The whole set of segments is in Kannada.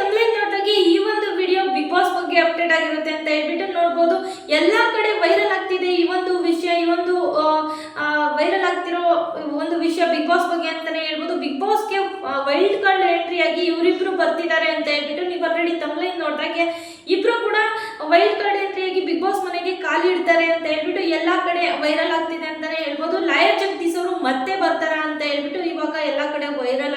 ತಮ್ಲೇನ್ ನೋಡಿದಾಗೆ ಈ ಒಂದು ವಿಡಿಯೋ ಬಿಗ್ ಬಾಸ್ ಬಗ್ಗೆ ಅಪ್ಡೇಟ್ ಆಗಿರುತ್ತೆ ಅಂತ ಹೇಳ್ಬಿಟ್ಟು ನೋಡ್ಬೋದು. ಎಲ್ಲಾ ಕಡೆ ವೈರಲ್ ಆಗ್ತಿದೆ ಈ ಒಂದು ವಿಷಯ, ಈ ಒಂದು ವೈರಲ್ ಆಗ್ತಿರೋ ಒಂದು ವಿಷಯ ಬಿಗ್ ಬಾಸ್ ಬಗ್ಗೆ ಅಂತಾನೆ ಹೇಳ್ಬೋದು. ಬಿಗ್ ಬಾಸ್ಗೆ ವೈಲ್ಡ್ ಕಾರ್ಡ್ ಎಂಟ್ರಿ ಆಗಿ ಇವರಿಬ್ರು ಬರ್ತಿದ್ದಾರೆ ಅಂತ ಹೇಳ್ಬಿಟ್ಟು ನೀವು ಆಲ್ರೆಡಿ ತಮ್ಲೈನ್ ನೋಡಿದಾಗೆ ಇಬ್ರು ಕೂಡ ವೈಲ್ಡ್ ಕಾರ್ಡ್ ಎಂಟ್ರಿ ಆಗಿ ಬಿಗ್ ಬಾಸ್ ಮನೆಗೆ ಕಾಲಿಡ್ತಾರೆ ಅಂತ ಹೇಳ್ಬಿಟ್ಟು ಎಲ್ಲಾ ಕಡೆ ವೈರಲ್ ಆಗ್ತಿದೆ ಅಂತಾನೆ ಹೇಳ್ಬೋದು. ಲಾಯರ್ ಜಗದೀಶ್ ಅವರು ಮತ್ತೆ ಬರ್ತಾರ ಅಂತ ಹೇಳ್ಬಿಟ್ಟು ಇವಾಗ ಎಲ್ಲಾ ಕಡೆ ವೈರಲ್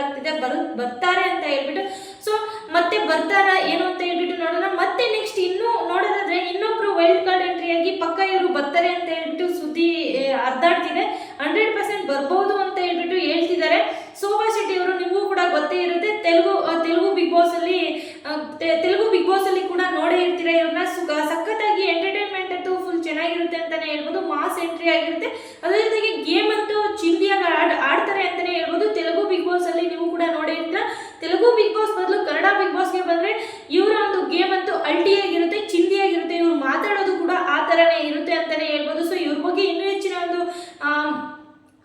ಬರ್, ಬರ್ತಾರೆ ಅಂತ ಹೇಳ್ಬಿಟ್ಟು ಸೊ ಮತ್ತೆ ಬರ್ತಾರ ಏನು ಅಂತ ಹೇಳ್ಬಿಟ್ಟು ನೋಡೋಣ. ಮತ್ತೆ ನೆಕ್ಸ್ಟ್ ಇನ್ನು ನೋಡೋದಾದ್ರೆ, ಇನ್ನೊಬ್ರು ವೈಲ್ಡ್ ಕಾರ್ಡ್ ಎಂಟ್ರಿ ಆಗಿ ಪಕ್ಕ ಇವರು ಬರ್ತಾರೆ ಅಂತ ಹೇಳ್ಬಿಟ್ಟು ಸುದ್ದಿ ಅರ್ಧಾಡ್ತಿದೆ ಹಂಡ್ರೆಡ್ ಪರ್ಸೆಂಟ್ ಬರ್ಬೋದು ಅಂತ ಹೇಳ್ಬಿಟ್ಟು ಹೇಳ್ತಿದ್ದಾರೆ. ಶೋಭಾ ಶೆಟ್ಟಿ ಅವರು ನಿಮಗೂ ಕೂಡ ಗೊತ್ತೇ ಇರುತ್ತೆ. ತೆಲುಗು ತೆಲುಗು ಬಿಗ್ ಬಾಸ್ ಅಲ್ಲಿ ಆ, te- ತೆಲುಗು ಬಿಗ್ ಬಾಸ್ ಅಲ್ಲಿ ಕೂಡ ನೋಡೇ ಇರ್ತೀರ ಇವ್ರನ್ನ ಸುಖ ಸಖತ್ತಾಗಿ ಎಂಟರ್ಟೈನ್ಮೆಂಟ್ ಅಂತೂ ಫುಲ್ ಚೆನ್ನಾಗಿರುತ್ತೆ ಅಂತಾನೆ ಹೇಳ್ಬೋದು ಮಾಸ್ ಎಂಟ್ರಿ ಆಗಿರುತ್ತೆ ಅದ್ರ ಜೊತೆಗೆ ಗೇಮ್ ಅಂತೂ ಚಿಂದಿಯಾಗಿ ಆಡ್ ಆಡ್ತಾರೆ ಅಂತಾನೆ ಹೇಳ್ಬೋದು ತೆಲುಗು ಬಿಗ್ ಬಾಸ್ ಅಲ್ಲಿ ನೀವು ಕೂಡ ನೋಡೇ ಇರ್ತೀರ ತೆಲುಗು ಬಿಗ್ ಬಾಸ್ ಬದಲು ಕನ್ನಡ ಬಿಗ್ ಬಾಸ್ಗೆ ಬಂದ್ರೆ ಇವರ ಒಂದು ಗೇಮ್ ಅಂತೂ ಅಲ್ಟಿಯಾಗಿರುತ್ತೆ ಚಿಂದಿಯಾಗಿರುತ್ತೆ ಇವ್ರು ಮಾತಾಡೋದು ಕೂಡ ಆ ಥರನೇ ಇರುತ್ತೆ ಅಂತಾನೆ ಹೇಳ್ಬೋದು ಸೊ ಇವ್ರ ಬಗ್ಗೆ ಇನ್ನೂ ಹೆಚ್ಚಿನ ಒಂದು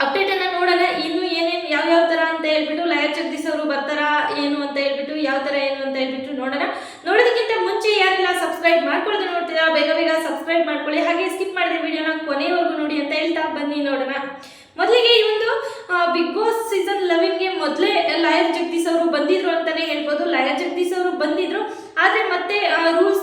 ಅಪ್ಡೇಟ್ ಅನ್ನ ನೋಡೋಣ ಇನ್ನು ಏನೇನು ಯಾವ ಯಾವ ತರ ಅಂತ ಹೇಳ್ಬಿಟ್ಟು ಲಯರ್ ಜಗದೀಶ್ ಅವರು ಬರ್ತಾರಾ ಏನು ಅಂತ ಹೇಳ್ಬಿಟ್ಟು ಯಾವ ತರ ಏನು ಅಂತ ನೋಡೋಣ. ನೋಡೋದಕ್ಕಿಂತ ಮುಂಚೆ ಯಾರೆಲ್ಲ ಸಬ್ಸ್ಕ್ರೈಬ್ ಮಾಡ್ಕೊಳ್ಳೋದು ನೋಡ್ತೀರಾ, ಬೇಗ ಬೇಗ ಸಬ್ಸ್ಕ್ರೈಬ್ ಮಾಡ್ಕೊಳ್ಳಿ. ಹಾಗೆ ಸ್ಕಿಪ್ ಮಾಡಿದ ವಿಡಿಯೋನ ಕೊನೆವರೆಗೂ ನೋಡಿ ಅಂತ ಹೇಳ್ತಾ ಬನ್ನಿ, ನೋಡೋಣ. ಮೊದಲಿಗೆ ಈ ಒಂದು ಬಿಗ್ ಬಾಸ್ ಸೀಸನ್ ಲೆವೆನ್ಗೆ ಮೊದಲೇ ಲಾಯರ್ ಜಗದೀಶ್ ಅವರು ಬಂದಿದ್ರು ಅಂತಾನೆ ಹೇಳ್ಬೋದು. ಲಾಯರ್ ಜಗದೀಶ್ ಅವರು ಬಂದಿದ್ರು. ಆದ್ರೆ ಮತ್ತೆ ರೂಲ್ಸ್ನ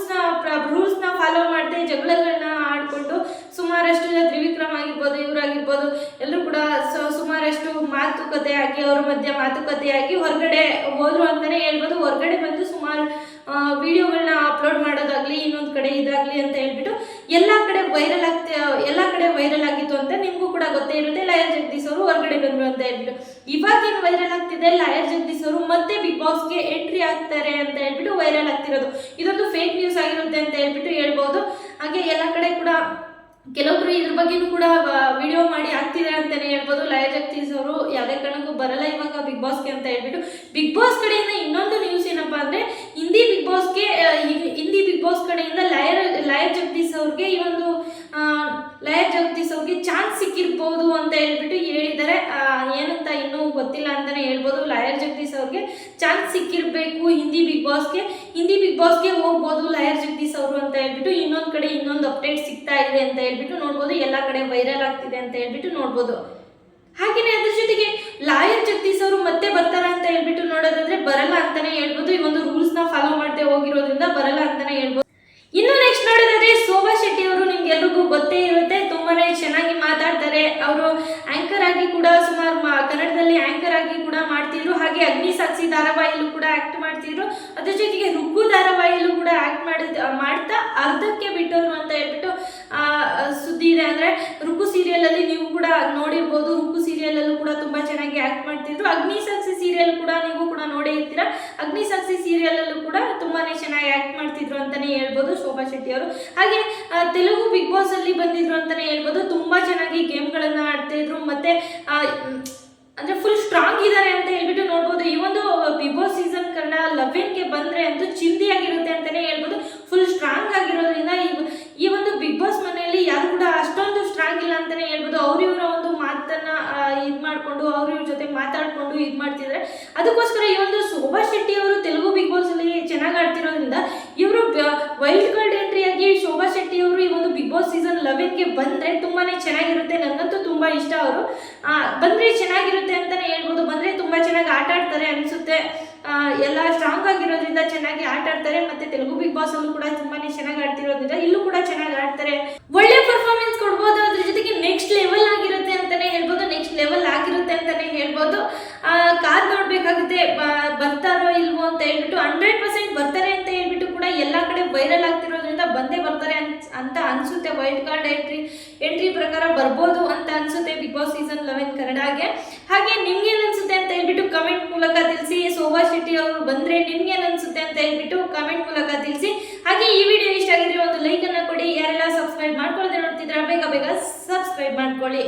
ಸುಮಾರಷ್ಟು ಮಾತುಕತೆ ಆಗಿ ಅವ್ರ ಮಧ್ಯೆ ಮಾತುಕತೆಯಾಗಿ ಹೊರಗಡೆ ಹೋದ್ರು ಅಂತಾನೆ ಹೇಳ್ಬೋದು. ಹೊರಗಡೆ ಬಂದು ಸುಮಾರು ವಿಡಿಯೋಗಳನ್ನ ಅಪ್ಲೋಡ್ ಮಾಡೋದಾಗ್ಲಿ, ಇನ್ನೊಂದು ಕಡೆ ಇದಾಗ್ಲಿ ಅಂತ ಹೇಳ್ಬಿಟ್ಟು ಎಲ್ಲ ಕಡೆ ವೈರಲ್ ಆಗ್ತಾ, ಎಲ್ಲ ಕಡೆ ವೈರಲ್ ಆಗಿತ್ತು ಅಂತ ನಿಮಗೂ ಕೂಡ ಗೊತ್ತೇ ಇರುತ್ತೆ. ಲಯರ್ ಜಗದೀಶ್ ಅವರು ಹೊರಗಡೆ ಬಂದರು ಅಂತ ಹೇಳ್ಬಿಟ್ಟು. ಇವಾಗ ಏನು ವೈರಲ್ ಆಗ್ತಿದೆ? ಲಯರ್ ಜಗದೀಶ್ ಅವರು ಮತ್ತೆ ಬಿಗ್ ಬಾಸ್ಗೆ ಎಂಟ್ರಿ ಆಗ್ತಾರೆ ಅಂತ ಹೇಳ್ಬಿಟ್ಟು ವೈರಲ್ ಆಗ್ತಿರೋದು. ಇದೊಂದು ಫೇಕ್ ನ್ಯೂಸ್ ಆಗಿರುತ್ತೆ ಅಂತ ಹೇಳ್ಬಿಟ್ಟು ಹೇಳ್ಬೋದು. ಹಾಗೆ ಎಲ್ಲ ಕಡೆ ಕೂಡ ಕೆಲವೊಬ್ರು ಇದ್ರ ಬಗ್ಗೆನೂ ಕೂಡ ವಿಡಿಯೋ ಮಾಡಿ ಆಗ್ತಿದೆ ಅಂತಾನೆ ಹೇಳ್ಬೋದು. ಲಯ ಜಗತೀಸ್ ಅವರು ಯಾವುದೇ ಕಾರಣಕ್ಕೂ ಬರಲ್ಲ ಇವಾಗ ಬಿಗ್ ಬಾಸ್ಗೆ ಅಂತ ಹೇಳ್ಬಿಟ್ಟು. ಬಿಗ್ ಬಾಸ್ ಕಡೆಯಿಂದ ಇನ್ನೊಂದು ನ್ಯೂಸ್ ಏನಪ್ಪಾ ಅಂದ್ರೆ, ಹಿಂದಿ ಬಿಗ್ ಬಾಸ್ಗೆ ಹಿಂದಿ ಬಿಗ್ ಬಾಸ್ ಕಡೆಯಿಂದ ಲಯ ಲಯ ಜಗದೀಶ್ ಅವ್ರಿಗೆ ಈ ಒಂದು ಲಯ ಜಗದೀಸ್ ಅವ್ರಿಗೆ ಚಾನ್ಸ್ ಸಿಕ್ಕಿರ್ಬೋದು ಅಂತ ಹೇಳ್ಬಿಟ್ಟು ಹೇಳಿದ್ದಾರೆ. ಏನಂತ ಇನ್ನೂ ಗೊತ್ತಿಲ್ಲ ಅಂತಾನೆ ಹೇಳ್ಬೋದು. ಲಾಯರ್ ಜಗದೀಶ್ ಅವ್ರಿಗೆ ಚಾನ್ಸ್ ಸಿಕ್ಕಿರ್ಬೇಕು ಹಿಂದಿ ಬಿಗ್ ಬಾಸ್ಗೆ ಹಿಂದಿ ಬಿಗ್ ಬಾಸ್ಗೆ ಹೋಗ್ಬೋದು ಲಯರ್ ಜಗದೀಶ್ ಅವರು ಅಂತ ಇನ್ನೊಂದು ಕಡೆ ಇನ್ನೊಂದು ಅಪ್ಡೇಟ್ ಸಿಗ್ತಾ ಇದೆ ಅಂತ ಹೇಳ್ಬಿಟ್ಟು ನೋಡ್ಬೋದು, ಎಲ್ಲ ಕಡೆ ವೈರಲ್ ಆಗ್ತಿದೆ ಅಂತ ಹೇಳ್ಬಿಟ್ಟು ನೋಡ್ಬೋದು. ಹಾಗೇನೆ ಅದ್ರ ಜೊತೆಗೆ ಲಾಯರ್ ಜಗದೀಶ್ ಅವರು ಮತ್ತೆ ಬರ್ತಾರ ಅಂತ ಹೇಳ್ಬಿಟ್ಟು ನೋಡೋದಾದ್ರೆ ಬರಲ್ಲ ಅಂತಾನೆ ಹೇಳ್ಬೋದು. ಈ ಒಂದು ರೂಲ್ಸ್ನ ಫಾಲೋ ಮಾಡದೆ ಹೋಗಿರೋದ್ರಿಂದ ಬರಲ್ಲ ಅಂತಾನೆ ಹೇಳ್ಬೋದು. ಇನ್ನು ನೆಕ್ಸ್ಟ್ ನೋಡೋದಾದ್ರೆ ಶೋಭಾ ಶೆಟ್ಟಿ ಅವರು ನಿಮ್ಗೆಲ್ರಿಗೂ ಗೊತ್ತೇ ಇರುತ್ತೆ, ತುಂಬಾನೇ ಚೆನ್ನಾಗಿ ಮಾತಾಡ್ತಾರೆ. ಅವರು ಆಂಕರ್ ಆಗಿ ಕೂಡ ಸುಮಾರು ಕನ್ನಡದಲ್ಲಿ ಆಂಕರ್ ಆಗಿ ಕೂಡ ಮಾಡ್ತಿದ್ರು. ಹಾಗೆ ಅಗ್ನಿ ಸಾಕ್ಷಿ ಧಾರಾವಾಹಿಯಲ್ಲೂ ಕೂಡ ಆಕ್ಟ್ ಮಾಡ್ತಿದ್ರು. ಅದ್ರ ಜೊತೆಗೆ ರುಕ್ಕು ಧಾರಾವಾಹಿಯಲ್ಲೂ ಕೂಡ ಆಕ್ಟ್ ಮಾಡಿದ್, ಮಾಡ್ತಾ ಅರ್ಧಕ್ಕೆ ಬಿಟ್ಟವರು ಅಂತ ಹೇಳ್ಬಿಟ್ಟು ಸುದ್ದಿ ಇದೆ. ಅಂದ್ರೆ ರುಕ್ಕು ಸೀರಿಯಲ್ ಅಲ್ಲಿ ನೀವು ಕೂಡ ನೋಡಿರ್ಬೋದು. ರುಕ್ಕು ಸೀರಿಯಲ್ ಅಲ್ಲೂ ಕೂಡ ತುಂಬಾ ಚೆನ್ನಾಗಿ ಆಕ್ಟ್ ಮಾಡ್ತಿದ್ರು. ಅಗ್ನಿ ಸಾಕ್ಷಿ ಸೀರಿಯಲ್ ಕೂಡ ನೀವು ಕೂಡ ನೋಡೇ ಇರ್ತೀರ? ಅಗ್ನಿ ಸಾಕ್ಷಿ ಸೀರಿಯಲ್ ಅಲ್ಲೂ ಕೂಡ ತುಂಬಾ ಚೆನ್ನಾಗಿ ಆಕ್ಟ್ ಮಾಡ್ತಿದ್ರು ಅಂತಾನೆ ಹೇಳ್ಬೋದು ಶೋಭಾ ಶೆಟ್ಟಿ ಅವರು. ಹಾಗೆ ತೆಲುಗು ಬಿಗ್ ಬಾಸ್ ಅಲ್ಲಿ ಬಂದಿದ್ರು ಅಂತಾನೆ ಹೇಳ್ಬೋದು. ತುಂಬಾ ಚೆನ್ನಾಗಿ ಗೇಮ್ಗಳನ್ನು ಆಡ್ತಾ ಇದ್ರು ಮತ್ತೆ ಅಂದ್ರೆ ಫುಲ್ ಸ್ಟ್ರಾಂಗ್ ಇದ್ದಾರೆ ಅಂತ ಹೇಳ್ಬಿಟ್ಟು ನೋಡ್ಬೋದು ಈ ಒಂದು ಬಿಗ್ ಬಾಸ್ ಸೀಸನ್ ಕನ್ನಡ ಲೆವೆನ್ಗೆ ಬಂದ್ರೆ ಅಂತೂ ಚಿಂದಿ ಆಗಿರುತ್ತೆ ಅಂತಾನೆ ಹೇಳ್ಬೋದು ಫುಲ್ ಸ್ಟ್ರಾಂಗ್ ಆಗಿರೋದ್ರಿಂದ ಈ ಈ ಒಂದು ಬಿಗ್ ಬಾಸ್ ಮನೆಯಲ್ಲಿ ಯಾರು ಕೂಡ ಅಷ್ಟೊಂದು ಸ್ಟ್ರಾಂಗ್ ಇಲ್ಲ ಅಂತಾನೆ ಹೇಳ್ಬೋದು ಅವ್ರ ಇವರ ಒಂದು ಮಾತನ್ನ ಇದು ಮಾಡ್ಕೊಂಡು ಅವ್ರ ಇವ್ರ ಜೊತೆ ಮಾತಾಡಿಕೊಂಡು ಇದು ಮಾಡ್ತಿದ್ದಾರೆ ಅದಕ್ಕೋಸ್ಕರ ಈ ಒಂದು ಶೋಭಾ ಶೆಟ್ಟಿ ಅವರು ತೆಲುಗು ಬಿಗ್ ಬಾಸ್ ಅಲ್ಲಿ ಚೆನ್ನಾಗಿ ಆಡ್ತಿರೋದ್ರಿಂದ ಇವರು ವೈಲ್ಡ್ ಕಾರ್ಡ್ ಎಂಟ್ರಿ ಆಗಿ ಶೋಭಾ ಶೆಟ್ಟಿ ಅವರು ಈ ಒಂದು ಬಿಗ್ ಬಾಸ್ ಸೀಸನ್ ಲೆವೆನ್ಗೆ ಬಂದ್ರೆ ತುಂಬಾನೇ ಚೆನ್ನಾಗಿರುತ್ತೆ. ನನಗಂತೂ ತುಂಬಾ ಇಷ್ಟ ಅವರು. ಬಂದ್ರೆ ಚೆನ್ನಾಗಿರುತ್ತೆ ಅಂತಾನೆ ಹೇಳ್ಬೋದು. ಬಂದ್ರೆ ತುಂಬಾ ಚೆನ್ನಾಗಿ ಆಟ ಆಡ್ತಾರೆ ಅನ್ಸುತ್ತೆ. ಎಲ್ಲ ಸ್ಟ್ರಾಂಗ್ ಆಗಿರೋದ್ರಿಂದ ಚೆನ್ನಾಗಿ ಆಟ ಆಡ್ತಾರೆ. ಮತ್ತೆ ತೆಲುಗು ಬಿಗ್ ಬಾಸ್ ಅಲ್ಲೂ ಕೂಡ ತುಂಬಾನೇ ಚೆನ್ನಾಗಿ ಆಡ್ತಿರೋದ್ರಿಂದ ಇಲ್ಲೂ ಕೂಡ ಚೆನ್ನಾಗಿ ಆಡ್ತಾರೆ ಒಳ್ಳೆ ಪರ್ಫಾರ್ಮೆನ್ಸ್ ಕೊಡ್ಬೋದು ಅದ್ರ ಜೊತೆಗೆ ನೆಕ್ಸ್ಟ್ ಲೆವೆಲ್ ಆಗಿರುತ್ತೆ ಅಂತಾನೆ ಹೇಳ್ಬೋದು ನೆಕ್ಸ್ಟ್ ಲೆವೆಲ್ ಆಗಿರುತ್ತೆ ಅಂತಾನೆ ಹೇಳ್ಬೋದು ಆ, ಕಾದ್ ಬ- ಬರ್ತಾರೋ ಇಲ್ವೋ ಅಂತ ಹೇಳ್ಬಿಟ್ಟು ಹಂಡ್ರೆಡ್ ಪರ್ಸೆಂಟ್ ಬರ್ತಾರೆ ಅಂತ ಹೇಳ್ಬಿಟ್ಟು ಕೂಡ ಎಲ್ಲ ಕಡೆ ವೈರಲ್ ಆಗ್ತಿರೋದ್ರಿಂದ ಬಂದೇ ಬರ್ತಾರೆ ಅಂತ ಅನ್ಸುತ್ತೆ ವೈಲ್ಡ್ ಕಾರ್ಡ್ ಎಂಟ್ರಿ ಎಂಟ್ರಿ ಪ್ರಕಾರ ಬರ್ಬೋದು ಅಂತ ಅನ್ಸುತ್ತೆ ಬಿಗ್ ಬಾಸ್ ಸೀಸನ್ ಲೆವೆನ್ ಕನ್ನಡಗೆ ಹಾಗೆ. ನಿಮ್ಗೆ ಅನ್ಸುತ್ತೆ ಅಂತ ಹೇಳ್ಬಿಟ್ಟು ಕಮೆಂಟ್ ಮೂಲಕ ತಿಳಿಸಿ. ಶೋಭಾ ಶೆಟ್ಟಿ ಅವರು ಬಂದ್ರೆ ನಿಮ್ಗೆ ಅನ್ಸುತ್ತೆ ಅಂತ ಹೇಳ್ಬಿಟ್ಟು ಕಮೆಂಟ್ ಮೂಲಕ ತಿಳಿಸಿ. ಹಾಗೆ ಈ ವಿಡಿಯೋ ಇಷ್ಟ ಆಗಿದ್ರೆ ಒಂದು ಲೈಕ್ ಅನ್ನ ಕೊಡಿ. ಯಾರೆಲ್ಲ ಸಬ್ಸ್ಕ್ರೈಬ್ ಮಾಡ್ಕೊಳ್ಳದೆ ನೋಡ್ತಿದ್ರೆ ಬೇಗ ಬೇಗ ಸಬ್ಸ್ಕ್ರೈಬ್ ಮಾಡ್ಕೊಳ್ಳಿ.